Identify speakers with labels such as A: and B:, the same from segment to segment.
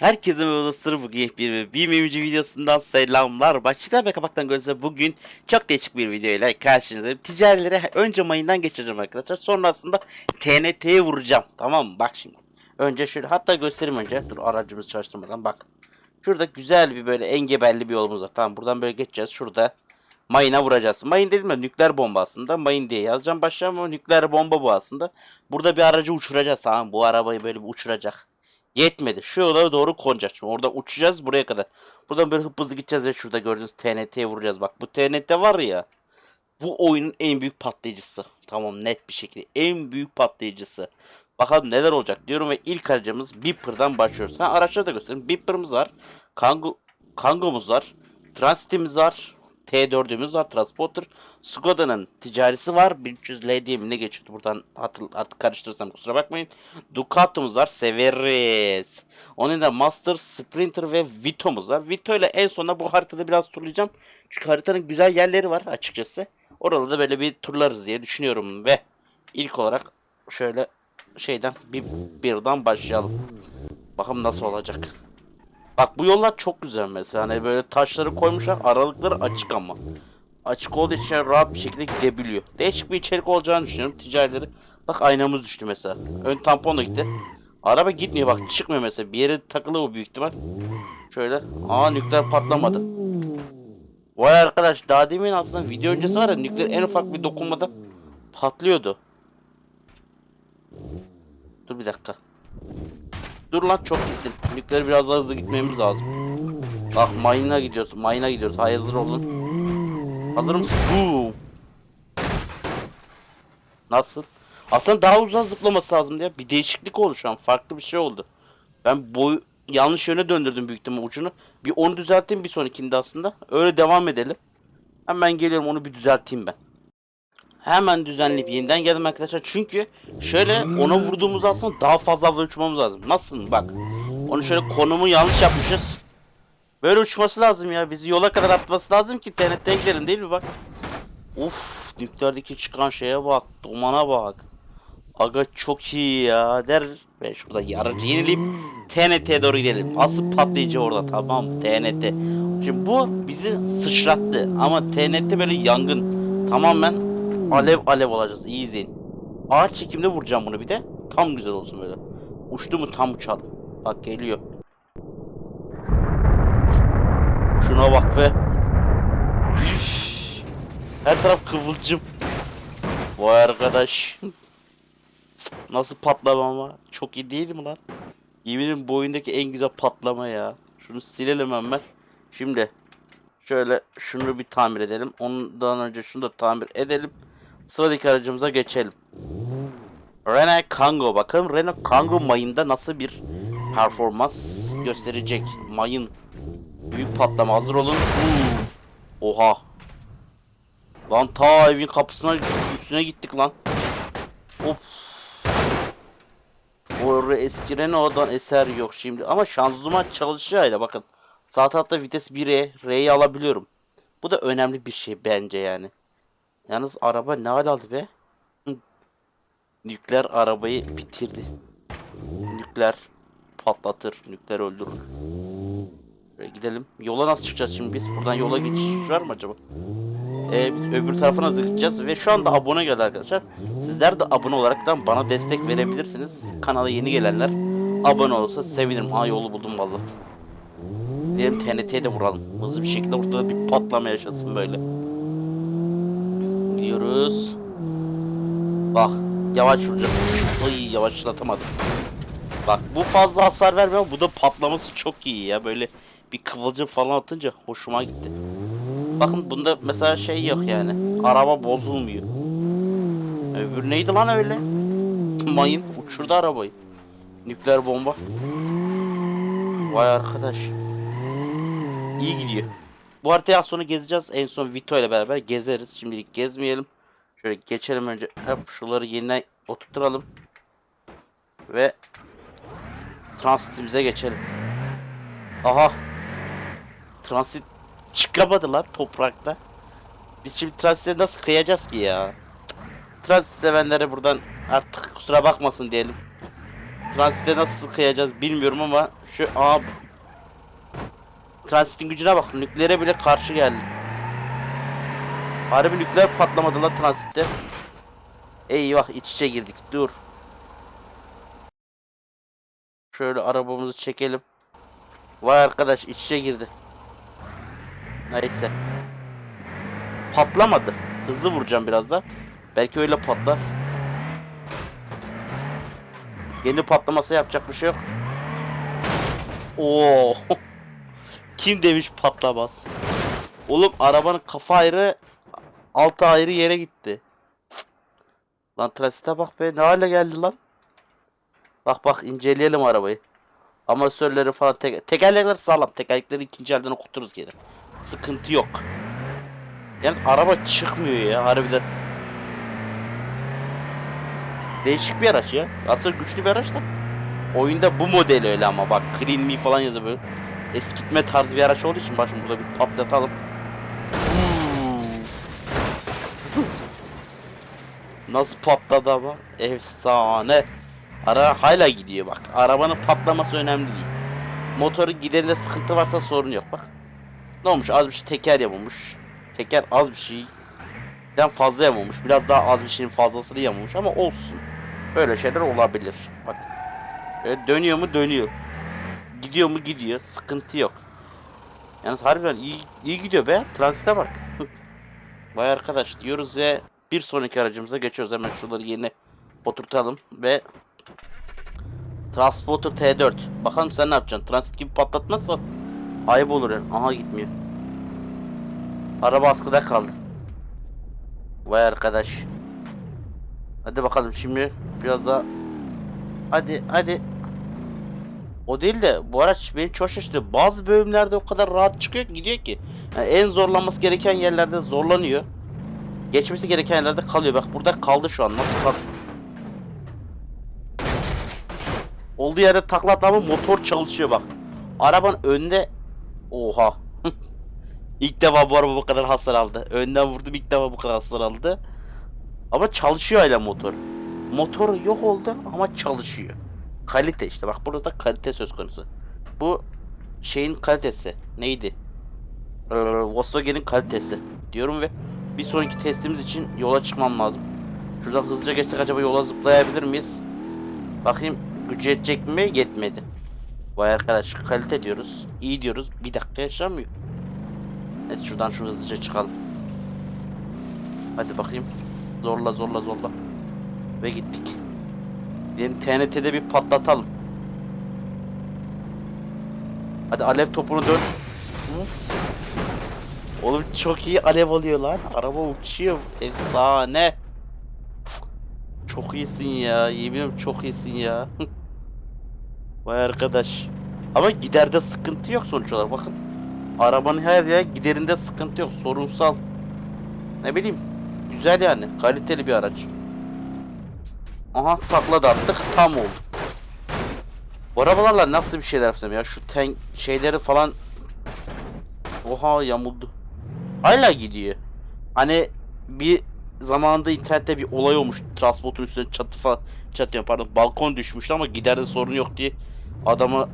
A: Herkese merhaba dostlarım bugün bir bir mimci videosundan selamlar. Başlıklar ve kapaktan gözle bugün çok değişik bir video ile karşınızdayım. Ticarilere önce mayından geçireceğim arkadaşlar. Sonrasında TNT'ye vuracağım. Tamam mı? Bak şimdi. Önce şöyle hatta göstereyim önce. Dur aracımızı çalıştırmadan bak. Şurada güzel bir böyle engebelli bir yolumuz var. Tamam buradan böyle geçeceğiz. Şurada mayına vuracağız. Mayın dedim ya nükleer bomba aslında. Mayın diye yazacağım başlığa ama nükleer bomba bu aslında. Burada bir aracı uçuracağız tamam Bu arabayı böyle bir uçuracak. Yetmedi. Şu yola doğru konacağız. Şimdi orada uçacağız buraya kadar. Buradan böyle hızlı gideceğiz ve şurada gördüğünüz TNT'ye vuracağız. Bak bu TNT var ya. Bu oyunun en büyük patlayıcısı. Tamam net bir şekilde. En büyük patlayıcısı. Bakalım neler olacak diyorum ve ilk aracımız Beeper'dan başlıyoruz. Ha araçları da göstereyim. Beeper'ımız var. Kango, Kango'muz var. Transit'imiz var. T4'ümüz var. Transporter. Skoda'nın ticarisi var. 1300 L diye mi ne geçiyordu buradan hatır, artık karıştırırsam kusura bakmayın. Ducato'muz var. Severiz. Onun da Master, Sprinter ve Vito'muz var. Vito ile en sonunda bu haritada biraz turlayacağım. Çünkü haritanın güzel yerleri var açıkçası. Oralarda böyle bir turlarız diye düşünüyorum ve ilk olarak şöyle şeyden bir birden başlayalım. Bakalım nasıl olacak. Bak bu yollar çok güzel mesela. Hani böyle taşları koymuşlar. Aralıkları açık ama. Açık olduğu için rahat bir şekilde gidebiliyor. Değişik bir içerik olacağını düşünüyorum ticarileri. Bak aynamız düştü mesela. Ön tampon da gitti. Araba gitmiyor bak çıkmıyor mesela. Bir yere takılı bu büyük ihtimal. Şöyle. Aa nükleer patlamadı. Vay arkadaş daha demin aslında video öncesi var ya nükleer en ufak bir dokunmada patlıyordu. Dur bir dakika. Dur lan çok gittin. Nükleer biraz daha hızlı gitmemiz lazım. Bak mayına gidiyoruz. Mayına gidiyoruz. Hayır hazır olun. Hazır mısın? Boom. Nasıl? Aslında daha uzun zıplaması lazım ya. Bir değişiklik oldu şu an. Farklı bir şey oldu. Ben boyu yanlış yöne döndürdüm büyük ihtimal ucunu. Bir onu düzelteyim bir sonrakinde aslında. Öyle devam edelim. Hemen geliyorum onu bir düzelteyim ben. Hemen düzenleyip yeniden geldim arkadaşlar. Çünkü şöyle ona vurduğumuz aslında daha fazla hava uçmamız lazım. Nasıl? Bak. Onu şöyle konumu yanlış yapmışız. Böyle uçması lazım ya. Bizi yola kadar atması lazım ki TNT'ye gidelim değil mi bak. Uf, nükleerdeki çıkan şeye bak. Dumana bak. Aga çok iyi ya der ve şurada yarıcı yenileyip TNT'ye doğru gidelim. Asıl patlayıcı orada tamam? TNT. Şimdi bu bizi sıçrattı ama TNT böyle yangın. Tamamen alev alev olacağız. İyi izleyin. Ağır çekimde vuracağım bunu bir de. Tam güzel olsun böyle. Uçtu mu tam uçalım. Bak geliyor. Şuna bak be. Her taraf kıvılcım. Vay arkadaş. Nasıl patlama ama. Çok iyi değil mi lan? Yeminim bu oyundaki en güzel patlama ya. Şunu silelim hemen. Şimdi şöyle şunu bir tamir edelim. Ondan önce şunu da tamir edelim. Sıradaki aracımıza geçelim. Renault Kangoo. Bakalım Renault Kangoo mayında nasıl bir performans gösterecek. Mayın. Büyük patlama hazır olun. Oha. Lan ta evin kapısına üstüne gittik lan. Of. Bu eski Renault'dan eser yok şimdi. Ama şanzıman çalışıyor bakın. Sağ tarafta vites 1'e R'yi alabiliyorum. Bu da önemli bir şey bence yani. Yalnız araba ne hal aldı be? Nükleer arabayı bitirdi. Nükleer patlatır, nükleer öldürür. Şöyle gidelim. Yola nasıl çıkacağız şimdi biz? Buradan yola geçiş var mı acaba? Ee, biz öbür tarafına hızlı gideceğiz ve şu anda abone geldi arkadaşlar. Sizler de abone olaraktan bana destek verebilirsiniz. Kanala yeni gelenler abone olursa sevinirim. Ha yolu buldum vallahi. Diyelim TNT'ye de vuralım. Hızlı bir şekilde ortada bir patlama yaşasın böyle. Gidiyoruz. Bak yavaş vuracağım. Ay yavaşlatamadım. Bak bu fazla hasar vermiyor. Bu da patlaması çok iyi ya. Böyle bir kıvılcım falan atınca hoşuma gitti. Bakın bunda mesela şey yok yani. Araba bozulmuyor. Öbür neydi lan öyle? Mayın uçurdu arabayı. Nükleer bomba. Vay arkadaş. İyi gidiyor. Bu haritayı az sonra gezeceğiz. En son Vito ile beraber gezeriz. Şimdilik gezmeyelim. Şöyle geçelim önce. Hep şuraları yeniden oturturalım. Ve transitimize geçelim. Aha. Transit çıkamadı lan toprakta. Biz şimdi transite nasıl kıyacağız ki ya? Transit sevenlere buradan artık kusura bakmasın diyelim. Transite nasıl kıyacağız bilmiyorum ama şu aa Transitin gücüne bak. Nükleere bile karşı geldi. Harbi nükleer patlamadı lan transitte. Eyvah iç içe girdik. Dur. Şöyle arabamızı çekelim. Vay arkadaş iç içe girdi. Neyse. Patlamadı. Hızlı vuracağım birazdan. Belki öyle patlar. Yeni patlaması yapacak bir şey yok. Oo. Kim demiş patlamaz? Oğlum arabanın kafa ayrı altı ayrı yere gitti. Lan transite bak be ne hale geldi lan. Bak bak inceleyelim arabayı. Amasörleri falan te tekerlekler sağlam. Tekerlekleri ikinci elden okuturuz gene. Sıkıntı yok. Yani araba çıkmıyor ya harbiden. Değişik bir araç ya. Aslında güçlü bir araç da. Oyunda bu model öyle ama bak Clean Me falan yazıyor böyle. Eskitme tarzı bir araç olduğu için başım burada bir patlatalım. Nasıl patladı ama? Efsane. Ara hala gidiyor bak. Arabanın patlaması önemli değil. Motoru giderinde sıkıntı varsa sorun yok bak. Ne olmuş? Az bir şey teker yamulmuş. Teker az bir şeyden fazla yamulmuş. Biraz daha az bir şeyin fazlasını yamulmuş ama olsun. Böyle şeyler olabilir. Bak. Böyle dönüyor mu? Dönüyor. Gidiyor mu? Gidiyor. Sıkıntı yok. Yalnız harbiden iyi, iyi gidiyor be. Transite bak. Vay arkadaş diyoruz ve bir sonraki aracımıza geçiyoruz. Hemen şuraları yerine oturtalım ve Transporter T4. Bakalım sen ne yapacaksın? Transit gibi patlatmazsa ayıp olur yani. Aha gitmiyor. Araba askıda kaldı. Vay arkadaş. Hadi bakalım şimdi biraz daha Hadi hadi. O değil de bu araç beni çok şaşırtıyor. Bazı bölümlerde o kadar rahat çıkıyor gidiyor ki. Yani en zorlanması gereken yerlerde zorlanıyor. Geçmesi gereken yerlerde kalıyor. Bak burada kaldı şu an. Nasıl kaldı? Olduğu yerde takla attı ama motor çalışıyor bak. Arabanın önünde oha. ilk defa bu araba bu kadar hasar aldı. Önden vurdum ilk defa bu kadar hasar aldı. Ama çalışıyor hala motor. Motor yok oldu ama çalışıyor. Kalite işte bak burada da kalite söz konusu. Bu şeyin kalitesi neydi? Ee, Volkswagen'in kalitesi diyorum ve bir sonraki testimiz için yola çıkmam lazım. Şuradan hızlıca geçsek acaba yola zıplayabilir miyiz? Bakayım gücü yetecek mi? Yetmedi. Vay arkadaş kalite diyoruz. iyi diyoruz. Bir dakika yaşamıyor. Evet şuradan şu hızlıca çıkalım. Hadi bakayım. Zorla zorla zorla. Ve gittik. Benim TNT'de bir patlatalım. Hadi alev topunu dön. Uf. Oğlum çok iyi alev alıyor lan. Araba uçuyor. Efsane. Çok iyisin ya. Yeminim çok iyisin ya. Vay arkadaş. Ama giderde sıkıntı yok sonuç olarak. Bakın. Arabanın her yer giderinde sıkıntı yok. Sorunsal. Ne bileyim. Güzel yani. Kaliteli bir araç. Aha takla da attık. Tam oldu. Bu arabalarla nasıl bir şeyler yapsam ya. Şu tank şeyleri falan. Oha yamuldu. Hala gidiyor. Hani bir zamanında internette bir olay olmuş. Transportun üstüne çatı falan çatı pardon balkon düşmüştü ama giderde sorun yok diye adamı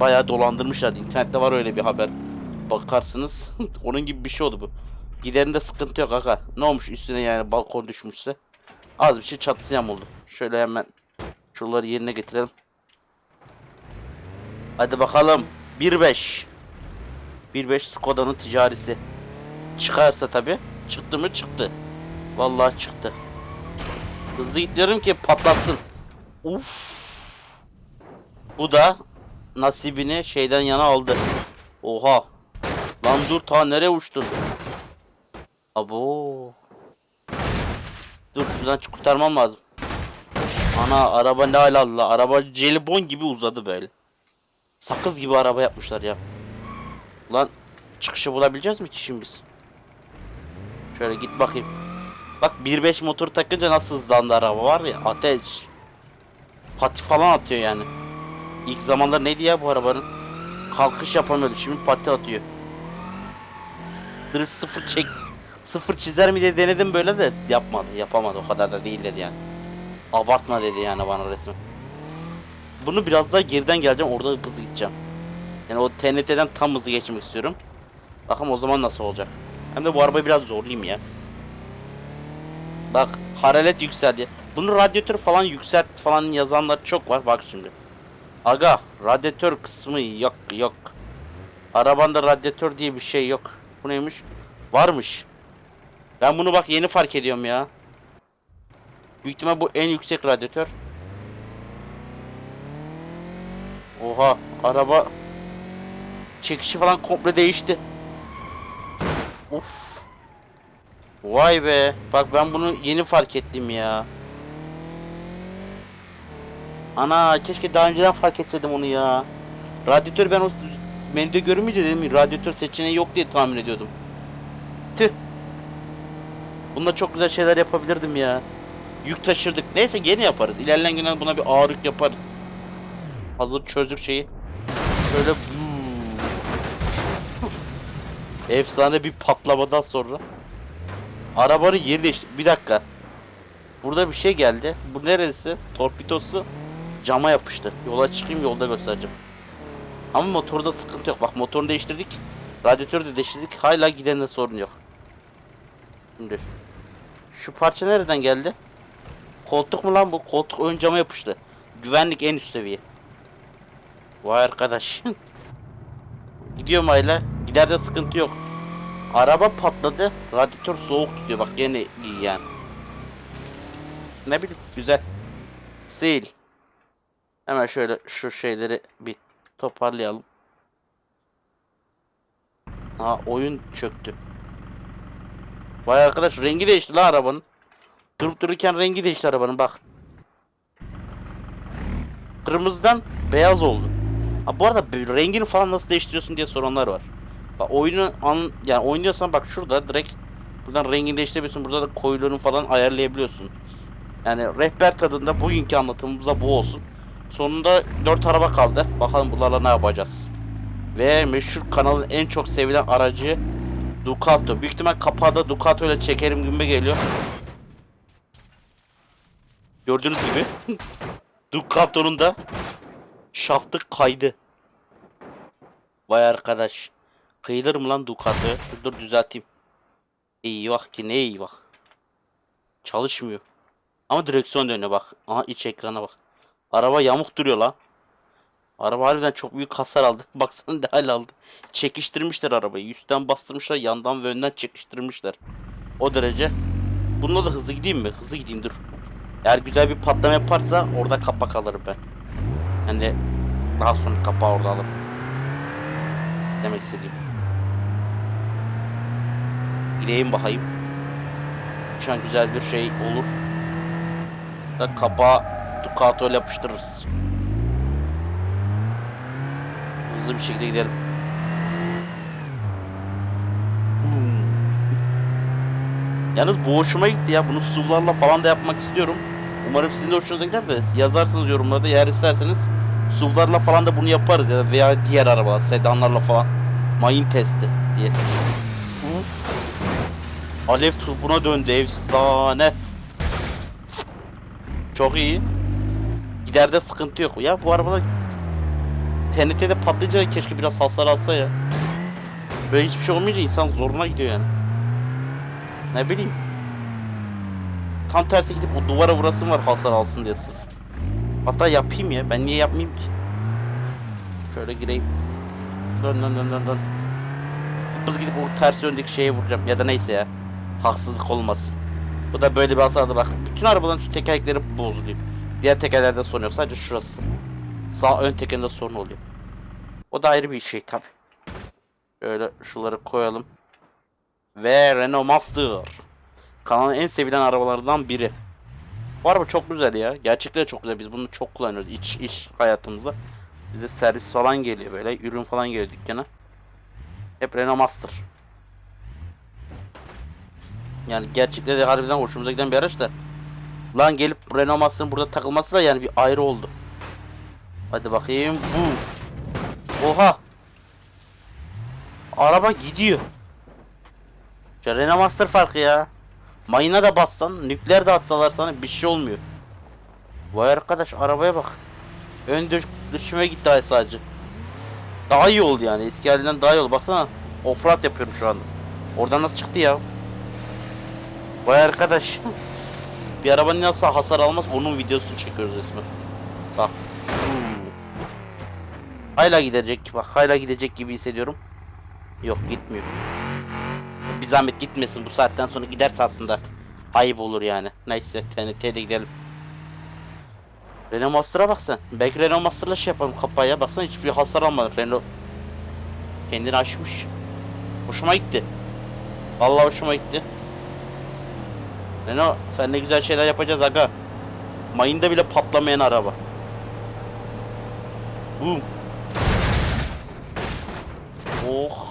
A: bayağı dolandırmışlardı. İnternette var öyle bir haber. Bakarsınız. Onun gibi bir şey oldu bu. Giderinde sıkıntı yok aga. Ne olmuş üstüne yani balkon düşmüşse. Az bir şey çatısı yamuldu. Şöyle hemen şuraları yerine getirelim. Hadi bakalım. 1.5 1.5 Skoda'nın ticarisi. Çıkarsa tabi. Çıktı mı çıktı. Vallahi çıktı. Hızlı gidiyorum ki patlatsın. Uf. Bu da nasibini şeyden yana aldı. Oha. Lan dur ta nereye uçtun? Abo. Dur şuradan kurtarmam lazım. Ana araba ne hal aldı? Araba jelibon gibi uzadı böyle. Sakız gibi araba yapmışlar ya. Ulan çıkışı bulabileceğiz mi ki şimdi biz? Şöyle git bakayım. Bak 1.5 motor takınca nasıl hızlandı araba var ya ateş. Pati falan atıyor yani. İlk zamanlar neydi ya bu arabanın? Kalkış yapamıyordu şimdi pati atıyor. Drift sıfır çek sıfır çizer mi diye denedim böyle de yapmadı yapamadı o kadar da değildir yani. Abartma dedi yani bana resmen. bunu biraz daha geriden geleceğim. Orada hızlı gideceğim. Yani o TNT'den tam hızlı geçmek istiyorum. Bakalım o zaman nasıl olacak. Hem de bu arabayı biraz zorlayayım ya. Bak hararet yükseldi. Bunu radyatör falan yükselt falan yazanlar çok var. Bak şimdi. Aga radyatör kısmı yok yok. Arabanda radyatör diye bir şey yok. Bu neymiş? Varmış. Ben bunu bak yeni fark ediyorum ya. Büyük bu en yüksek radyatör. Oha araba çekişi falan komple değişti. Of. Vay be. Bak ben bunu yeni fark ettim ya. Ana keşke daha önceden fark etseydim onu ya. Radyatör ben o menüde görünmeyince dedim radyatör seçeneği yok diye tahmin ediyordum. Tüh. Bununla çok güzel şeyler yapabilirdim ya. Yük taşırdık. Neyse yeni yaparız. İlerleyen günler buna bir ağırlık yaparız. Hazır çözdük şeyi. Şöyle Efsane bir patlamadan sonra Arabanın yeri değişti. Bir dakika. Burada bir şey geldi. Bu neresi? Torpidosu cama yapıştı. Yola çıkayım yolda göstereceğim. Ama motorda sıkıntı yok. Bak motorunu değiştirdik. Radyatörü de değiştirdik. Hala gidende sorun yok. Şimdi. Şu parça nereden geldi? Koltuk mu lan bu? Koltuk ön cama yapıştı. Güvenlik en üst seviye. Vay arkadaş. Gidiyorum hala. Giderde sıkıntı yok. Araba patladı. Radyatör soğuk tutuyor. Bak gene iyi yani. Ne bileyim güzel. Sil. Hemen şöyle şu şeyleri bir toparlayalım. Ha oyun çöktü. Vay arkadaş rengi değişti la arabanın. Durup dururken rengi değişti arabanın bak. Kırmızıdan beyaz oldu. Ha bu arada rengini falan nasıl değiştiriyorsun diye soranlar var. Bak oyunu an yani oynuyorsan bak şurada direkt buradan rengini değiştirebiliyorsun. Burada da koyuluğunu falan ayarlayabiliyorsun. Yani rehber tadında bugünkü anlatımımız da bu olsun. Sonunda 4 araba kaldı. Bakalım bunlarla ne yapacağız. Ve meşhur kanalın en çok sevilen aracı Ducato. Büyük ihtimal kapağı da Ducato ile çekerim gibi geliyor. Gördüğünüz gibi Ducato'nun da şaftı kaydı. Vay arkadaş. Kıyılır mı lan Ducato? Dur, dur düzelteyim. Eyvah ki ne eyvah. Çalışmıyor. Ama direksiyon dönüyor bak. Aha iç ekrana bak. Araba yamuk duruyor lan. Araba harbiden çok büyük hasar aldı. Baksana ne hal aldı. Çekiştirmişler arabayı. Üstten bastırmışlar. Yandan ve önden çekiştirmişler. O derece. Bununla da hızlı gideyim mi? Hızlı gideyim dur. Eğer güzel bir patlama yaparsa orada kapak alırım ben. Yani daha sonra kapağı orada alırım. Demek istediğim. Gideyim bakayım. Şu an güzel bir şey olur. Da kapağı Ducato ile yapıştırırız. Hızlı bir şekilde gidelim. Hmm. Yalnız bu hoşuma gitti ya. Bunu SUV'larla falan da yapmak istiyorum. Umarım sizin de hoşunuza gider de yazarsınız yorumlarda. Eğer isterseniz SUV'larla falan da bunu yaparız ya veya diğer arabalar, sedanlarla falan. Mayın testi diye. Alev topuna döndü efsane. Çok iyi. Giderde sıkıntı yok. Ya bu arabada TNT'de patlayınca keşke biraz hasar alsa ya. Böyle hiçbir şey olmayınca insan zoruna gidiyor yani. Ne bileyim. Tam tersi gidip o duvara vurasım var hasar alsın diye sırf. Hatta yapayım ya. Ben niye yapmayayım ki? Şöyle gireyim. Dön dön dön dön dön. Biz gidip o ters yöndeki şeye vuracağım. Ya da neyse ya. Haksızlık olmasın. Bu da böyle bir hasardı bak. Bütün arabaların şu tekerlekleri bozuluyor. Diğer tekerlerde sorun yok. Sadece şurası. Sağ ön tekerinde sorun oluyor. O da ayrı bir şey tabi. Şöyle şunları koyalım. Ve Renault Master. Kanalın en sevilen arabalarından biri. Bu araba çok güzel ya. Gerçekten çok güzel. Biz bunu çok kullanıyoruz iç iş hayatımızda. Bize servis falan geliyor böyle. Ürün falan geliyor dükkana. Hep Renault Master. Yani gerçekten de harbiden hoşumuza giden bir araç da. Lan gelip Renault Master'ın burada takılması da yani bir ayrı oldu. Hadi bakayım bu. Oha. Araba gidiyor. Ya Renault Master farkı ya. Mayına da bassan, nükleer de atsalar sana bir şey olmuyor. Vay arkadaş arabaya bak. ön düşüme gitti ay sadece. Daha iyi oldu yani. Eski halinden daha iyi oldu. Baksana. Offroad yapıyorum şu anda. Oradan nasıl çıktı ya? Vay arkadaş. Bir arabanın nasıl hasar almaz onun videosunu çekiyoruz resmen. Bak. Hala gidecek. Bak hala gidecek gibi hissediyorum. Yok gitmiyor. Bir zahmet gitmesin bu saatten sonra giderse aslında ayıp olur yani. Neyse TNT'de gidelim. Renault Master'a bak sen. Belki Renault Master'la şey yapalım kapaya. Baksana hiçbir hasar almadı Renault. Kendini aşmış. Hoşuma gitti. Vallahi hoşuma gitti. Renault sen ne güzel şeyler yapacağız aga. Mayında bile patlamayan araba. Boom. Oh.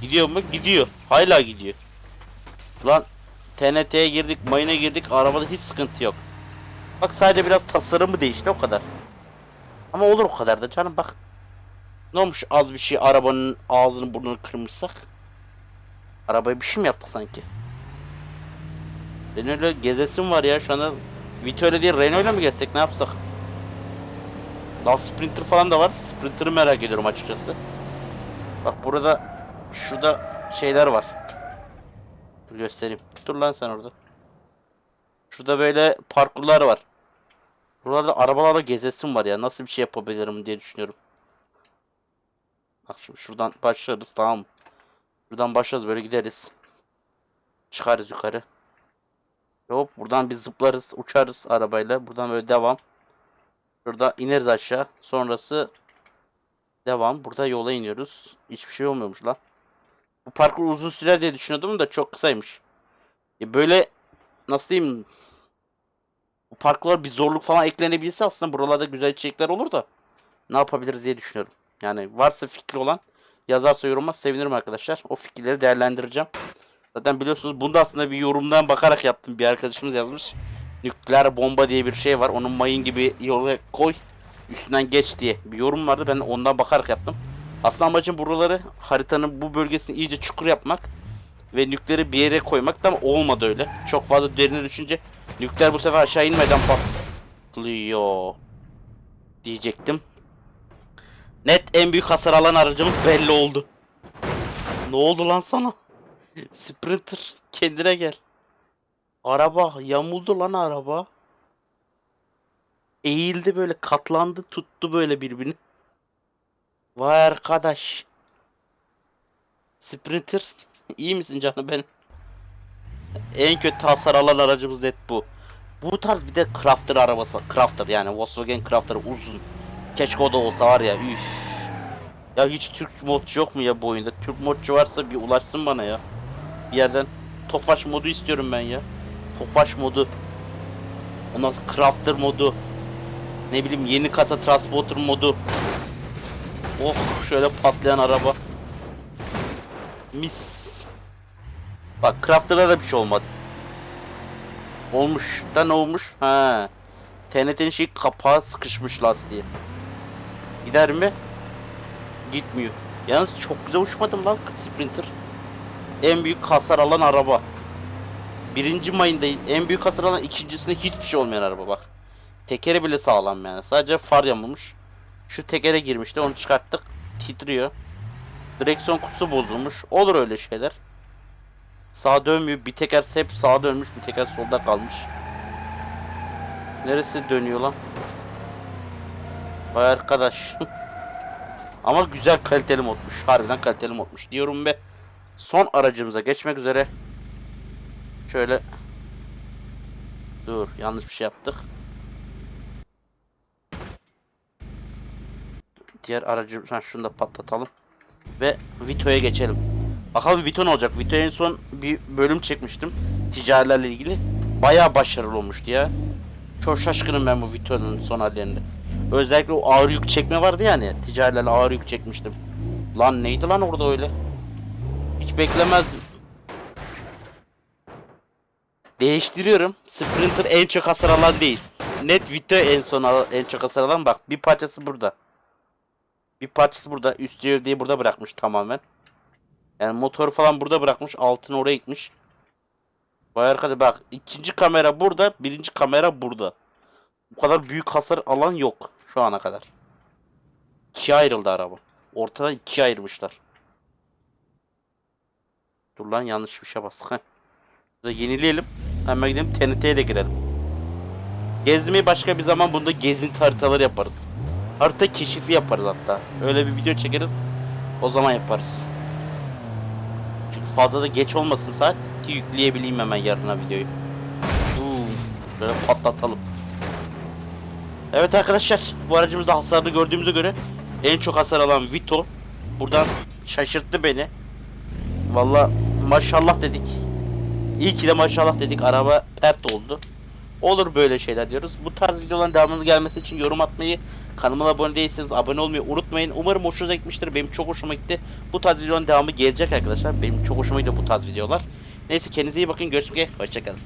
A: Gidiyor mu? Gidiyor. Hala gidiyor. Lan TNT'ye girdik, mayına girdik. Arabada hiç sıkıntı yok. Bak sadece biraz tasarımı değişti o kadar. Ama olur o kadar da canım bak. Ne olmuş az bir şey arabanın ağzını burnunu kırmışsak? Arabaya bir şey mi yaptık sanki? Ben öyle gezesim var ya şu anda Vito öyle değil Renault'la mı gezsek ne yapsak? Daha Sprinter falan da var. Sprinter'ı merak ediyorum açıkçası. Bak burada şurada şeyler var. Dur göstereyim. Dur lan sen orada. Şurada böyle parkurlar var. Buralarda arabalarla gezesim var ya. Nasıl bir şey yapabilirim diye düşünüyorum. Bak şimdi şuradan başlarız tamam mı? Buradan başlarız böyle gideriz. Çıkarız yukarı. Hop buradan bir zıplarız, uçarız arabayla. Buradan böyle devam. Burada ineriz aşağı. Sonrası devam. Burada yola iniyoruz. Hiçbir şey olmuyormuş lan. Bu parkur uzun sürer diye düşünüyordum da çok kısaymış. E böyle nasıl diyeyim? Bu parkurlar bir zorluk falan eklenebilse aslında buralarda güzel içerikler olur da ne yapabiliriz diye düşünüyorum. Yani varsa fikri olan yazarsa yoruma sevinirim arkadaşlar. O fikirleri değerlendireceğim. Zaten biliyorsunuz bunu da aslında bir yorumdan bakarak yaptım. Bir arkadaşımız yazmış. Nükleer bomba diye bir şey var. Onun mayın gibi yola koy. Üstünden geç diye bir yorum vardı. Ben ondan bakarak yaptım. Aslında amacım buraları haritanın bu bölgesini iyice çukur yapmak ve nükleeri bir yere koymak da olmadı öyle. Çok fazla derine düşünce nükleer bu sefer aşağı inmeden patlıyor diyecektim. Net en büyük hasar alan aracımız belli oldu. Ne oldu lan sana? Sprinter kendine gel. Araba yamuldu lan araba. Eğildi böyle katlandı tuttu böyle birbirini. Vay arkadaş. Sprinter iyi misin canım benim? En kötü hasar alan aracımız net bu. Bu tarz bir de Crafter arabası. Crafter yani Volkswagen Crafter uzun. Keşke o da olsa var ya üf. Ya hiç Türk modcu yok mu ya bu oyunda? Türk modcu varsa bir ulaşsın bana ya. Bir yerden Tofaş modu istiyorum ben ya. Tofaş modu. Ondan sonra Crafter modu. Ne bileyim yeni kasa Transporter modu. Oh şöyle patlayan araba. Mis. Bak Crafter'da da bir şey olmadı. Olmuş. Da ne olmuş? Ha. TNT'nin şey kapağı sıkışmış lastiğe. Gider mi? Gitmiyor. Yalnız çok güzel uçmadım lan Sprinter. En büyük hasar alan araba. Birinci mayında en büyük hasar alan ikincisinde hiçbir şey olmayan araba bak. Tekeri bile sağlam yani. Sadece far yamulmuş. Şu tekere girmişti onu çıkarttık. Titriyor. Direksiyon kutusu bozulmuş. Olur öyle şeyler. Sağa dönmüyor. Bir teker hep sağa dönmüş. Bir teker solda kalmış. Neresi dönüyor lan? Vay arkadaş. Ama güzel kaliteli modmuş. Harbiden kaliteli modmuş diyorum ve son aracımıza geçmek üzere. Şöyle Dur yanlış bir şey yaptık. Diğer aracı ha, şunu da patlatalım. Ve Vito'ya geçelim. Bakalım Vito ne olacak? Vito'ya en son bir bölüm çekmiştim. Ticarilerle ilgili. Bayağı başarılı olmuştu ya. Çok şaşkınım ben bu Vito'nun son hallerinde. Özellikle o ağır yük çekme vardı yani. Ticarilerle ağır yük çekmiştim. Lan neydi lan orada öyle? Hiç beklemezdim. Değiştiriyorum. Sprinter en çok hasar alan değil. Net Vito en son en çok hasar alan bak. Bir parçası burada. Bir parçası burada. Üst cevdeyi burada bırakmış tamamen. Yani motoru falan burada bırakmış. Altını oraya gitmiş. Vay arkadaş bak. ikinci kamera burada. Birinci kamera burada. Bu kadar büyük hasar alan yok şu ana kadar. İkiye ayrıldı araba. Ortadan ikiye ayırmışlar. Dur lan yanlış bir şey bastık. Heh. Yenileyelim. Hemen gidelim TNT'ye de girelim. Gezmeyi başka bir zaman bunda gezinti haritaları yaparız. Harita keşifi yaparız hatta. Öyle bir video çekeriz. O zaman yaparız. Çünkü fazla da geç olmasın saat ki yükleyebileyim hemen yarına videoyu. Boom. Böyle patlatalım. Evet arkadaşlar bu aracımızda hasarını gördüğümüze göre en çok hasar alan Vito. Buradan şaşırttı beni. Valla maşallah dedik. İyi ki de maşallah dedik. Araba pert oldu. Olur böyle şeyler diyoruz. Bu tarz videoların devamının gelmesi için yorum atmayı, kanalıma abone değilseniz abone olmayı unutmayın. Umarım hoşunuza gitmiştir. Benim çok hoşuma gitti. Bu tarz videoların devamı gelecek arkadaşlar. Benim çok hoşuma gidiyor bu tarz videolar. Neyse kendinize iyi bakın. Görüşmek üzere. Hoşçakalın.